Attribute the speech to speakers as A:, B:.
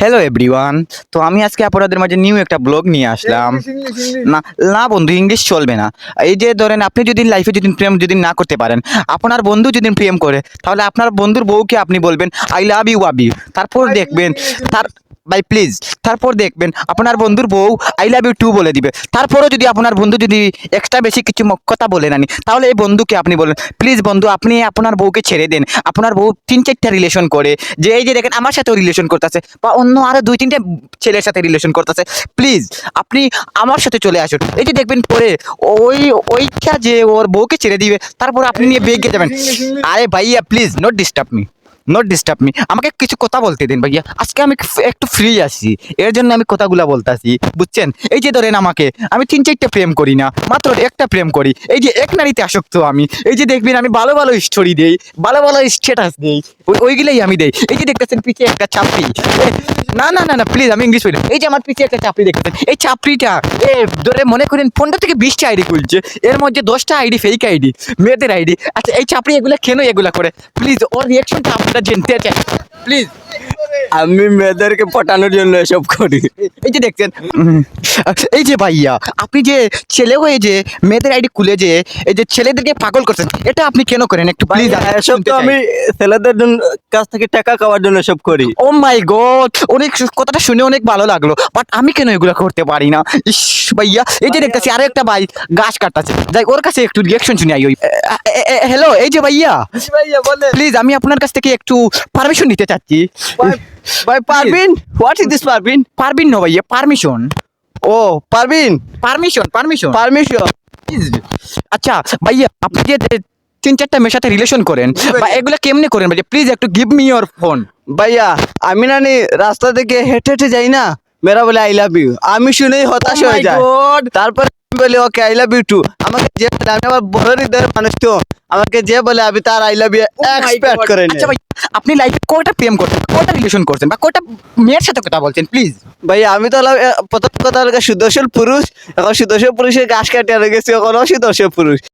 A: Hello everyone তো আমি আজকে আপনাদের মাঝে নিউ একটা ব্লগ নিয়ে আসলাম। না না বন্ধু ইংলিশ চলবে না। এই যে ধরেন আপনি যদি লাইফে যদি প্রেম যদি না করতে পারেন আপনার বন্ধু যদি প্রেম করে তাহলে আপনার বন্ধুর বউকে আপনি বলবেন আই লাভ ইউ আবি তারপর দেখবেন তার ভাই প্লিজ তারপর দেখবেন আপনার বন্ধুর বউ আই লাভ ইউ টু বলে দিবে। তারপরও যদি আপনার বন্ধু যদি এক্সট্রা বেশি কিছু কথা বলে নানি তাহলে এই বন্ধুকে আপনি বলেন প্লিজ বন্ধু আপনি আপনার বউকে ছেড়ে দেন। আপনার বউ তিন চারটা রিলেশন করে। যে এই যে দেখেন আমার সাথেও রিলেশন করতেছে বা অন্য আরও দুই তিনটে ছেলের সাথে রিলেশন করতেছে। প্লিজ আপনি আমার সাথে চলে আসুন। এই যে দেখবেন পরে ওই ওইটা যে ওর বউকে ছেড়ে দিবে তারপর আপনি নিয়ে বেগে যাবেন। আরে ভাইয়া please not disturb me not disturb me আমাকে কিছু কথা বলতে দিন ভাইয়া। আজকে আমি একটু ফ্রি আছি। এর জন্য আমি কথাগুলা বলতাছি। বুঝছেন? এই যে ধরেন আমাকে, আমি তিন চারটে প্রেম করি না, মাত্র একটা প্রেম করি। এই যে এক নারীতে আসক্ত আমি, এই যে দেখবেন আমি ভালো ভালো স্টোরি দেই, ভালো ভালো স্ট্যাটাস দেই, ওই ওইগুলাই আমি দেই। এই যে দেখতেছেন পিছে একটা চাপড়ি। না না না না প্লিজ আমি ইংলিশ বলি এই যে আমার পিছে একটা চাপড়ি দেখতেছেন। এই চাপড়িটা, এ, ধরে মনে করেন পনেরো থেকে বিশটা আইডি খুলছে। এর মধ্যে দশটা আইডি ফেক আইডি মেয়েদের আইডি আচ্ছা এই চাপড়ি এগুলা কেন এগুলা করে? প্লিজ ওর রিয়াকশনটা আপনারা জানতে চাই প্লিজ
B: আমি মেয়েদেরকে পটানোর জন্য এসব করি।
A: এই যে দেখছেন। এই যে ভাইয়া আপনি যে ছেলে হয়ে যে মেয়েদের আইডি খুলে যে এই যে ছেলেদেরকে পাগল করছেন এটা আপনি কেন করেন? একটু প্লিজ
B: এসব তো আমি ছেলেদের জন্য কাছ থেকে টাকা খাওয়ার জন্য এসব করি।
A: ও মাই গড অনেক কথাটা শুনে অনেক ভালো লাগল বাট আমি কেন এগুলো করতে পারি না? ইস ভাইয়া এই যে দেখতেছি আরও একটা ভাই গাছ কাটতেছে। যাই ওর কাছে একটু রিয়াকশন শুনি আই ওই হ্যালো এই যে ভাইয়া।
B: ভাইয়া
A: প্লিজ আমি আপনার কাছ থেকে একটু পারমিশন নিতে চাচ্ছি।
B: ভাই Parveen? What is this Parveen?
A: Parveen না ভাইয়া পারমিশন
B: ও পারবিন।
A: পারমিশন পারমিশন
B: পারমিশন
A: আচ্ছা ভাইয়া আপনি যে তিন চারটা মেয়ের সাথে রিলেশন করেন বা এগুলো কেমনে করেন ভাইয়া? প্লিজ একটু গিভ মি ইয়োর ফোন
B: ভাইয়া আমি নানি রাস্তা থেকে হেঁটে হেঁটে যাই না? মেরা বলে আই লাভ ইউ আমি শুনেই হতাশ
A: Oh
B: হয়ে
A: God!
B: তারপর বলি okay I love you too আমাকে যে বলে আমি আমার বড় হৃদয়ের মানুষ তো। আমাকে যে বলে আমি তার আই লাভ ইউ এক্সপেক্ট করে
A: আচ্ছা ভাই আপনি লাইফে কয়টা প্রেম করছেন? কয়টা রিলেশন করছেন? বা কয়টা মেয়ের সাথে কথা বলছেন প্লিজ
B: ভাই আমি তো প্রথম কথা হলো সুদর্শন পুরুষ এখন সুদর্শন পুরুষের গাছ কাটিয়ে গেছি এখন সুদর্শন পুরুষ।